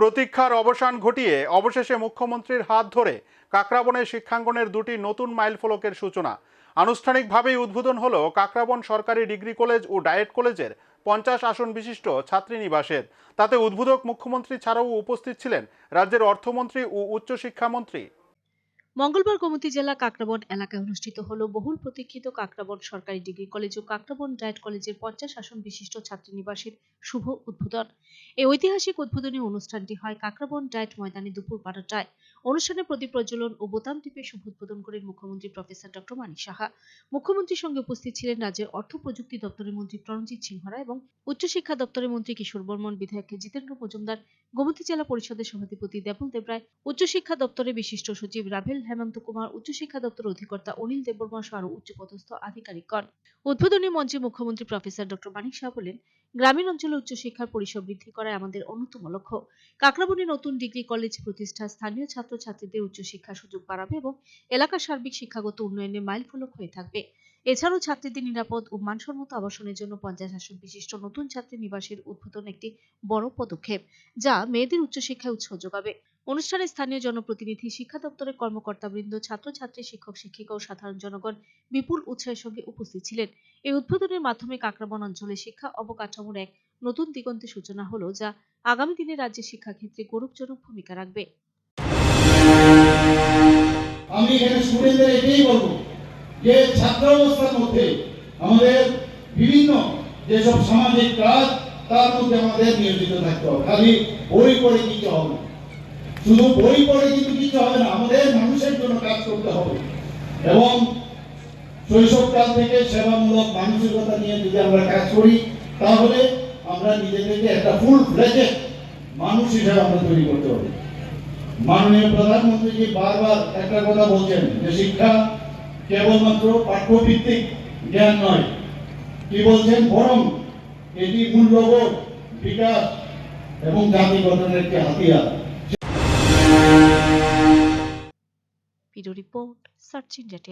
প্রতীক্ষার অবসান ঘটিয়ে অবশেষে মুখ্যমন্ত্রীর হাত ধরে কাকরাবনের শিক্ষাঙ্গনের দুটি নতুন মাইলফলকের সূচনা। আনুষ্ঠানিকভাবেই উদ্বোধন হল কাকরাবন সরকারি ডিগ্রি কলেজ ও ডায়েট কলেজের পঞ্চাশ আসন বিশিষ্ট ছাত্রীনিবাসের। তাতে উদ্বোধক মুখ্যমন্ত্রী ছাড়াও উপস্থিত ছিলেন রাজ্যের অর্থমন্ত্রী ও উচ্চশিক্ষামন্ত্রী মঙ্গলবার গোমতী জেলা কাকরাবন এলাকায় অনুষ্ঠিত হলো বহুল প্রতীক্ষিত কাকরাবন সরকারি ডিগ্রি কলেজ ও কাকরাবন ডায়েট কলেজের পঞ্চাশ আসন বিশিষ্ট ছাত্রীনিবাসের শুভ উদ্বোধন। এই ঐতিহাসিক উদ্বোধনী অনুষ্ঠানটি হয় কাকরাবন ডায়েট ময়দানে দুপুর বারোটায়। অনুষ্ঠানে প্রদীপ প্রজ্বলন ও বোতাম টিপে শুভ উদ্বোধন করেন মুখ্যমন্ত্রী প্রফেসর ডক্টর মানিক সাহা। মুখ্যমন্ত্রীর সঙ্গে উপস্থিত ছিলেন রাজ্যের অর্থ প্রযুক্তি দপ্তরের মন্ত্রী প্রণজিৎ সিংহরা এবং উচ্চশিক্ষা দপ্তরের মন্ত্রী কিশোর বর্মন, বিধায়ক জিতেন্দ্র মজুমদার, গোমতী জেলা পরিষদের সভাধিপতি দেবল দেবরায়, উচ্চশিক্ষা দপ্তরের বিশিষ্ট সচিব রাভেল হেমন্ত কুমার উচ্চশিক্ষা দপ্তর অধিকর্তা অনিল দেববর্মা সহ আরও উচ্চপদস্থ আধিকারিকগণ। উদ্বোধনী মঞ্চে মুখ্যমন্ত্রী প্রফেসর ডক্টর মানিক শাহ বলেন, গ্রামীণ অঞ্চলে উচ্চশিক্ষার পরিসর বৃদ্ধি করাই আমাদের অন্যতম লক্ষ্য। কাকরাবনে নতুন ডিগ্রি কলেজ প্রতিষ্ঠা স্থানীয় ছাত্রছাত্রীদের উচ্চশিক্ষার সুযোগ বাড়াবে এবং এলাকার সার্বিক শিক্ষাগত উন্নয়নে মাইলফলক হয়ে থাকবে। এছাড়াও ছাত্রীদের নিরাপদ ও মানসম্মত আবাসনের জন্য পঞ্চাশ আসন বিশিষ্ট নতুন ছাত্রী নিবাসের উদ্বোধন একটি বড় পদক্ষেপ, যা মেয়েদের উচ্চশিক্ষায় উৎসাহ যোগাবে। অনুষ্ঠানে স্থানীয় জনপ্রতিনিধি, শিক্ষা দপ্তরের কর্মকর্তাবৃন্দ, ছাত্রছাত্রী, শিক্ষক, শিক্ষিকা ও সাধারণ জনগণ বিপুল উৎসাহের সঙ্গে উপস্থিত ছিলেন। এই উদ্বোধনের মাধ্যমে কাকরাবন অঞ্চলে শিক্ষা অবকাঠামোর এক নতুন দিগন্তের সূচনা হলো, যা আগামী দিনে রাজ্যের শিক্ষাক্ষেত্রে গৌরবজনক ভূমিকা রাখবে। যে ছাত্র অবস্থার মধ্যে আমাদের বিভিন্ন যেসব সামাজিক কাজ, তার মধ্যে আমাদের নিয়োজিত থাকতে হবে। খালি বই পড়ে কিছু হবে শুধু বই পড়ে কিন্তু কিছু হবে না, আমাদের মানুষের জন্য কাজ করতে হবে। এবং শৈশবকাল থেকে সেবামূলক মানসিকতা নিয়ে যদি আমরা কাজ করি, তাহলে আমরা নিজেদেরকে একটা ফুল ফ্লেজেড মানুষ হিসেবে আমরা তৈরি করতে হবে মাননীয় প্রধানমন্ত্রীজি বারবার একটা কথা বলছেন যে শিক্ষা কেবলমাত্র পাঠ্যভিত্তিক জ্ঞান নয়। কি বলছেন? বরং এটি মূল্যবোধ বিকাশ এবং জাতি গঠনের একটি হাতিয়ার রিপোর্ট, সার্চ ইন্ডিয়া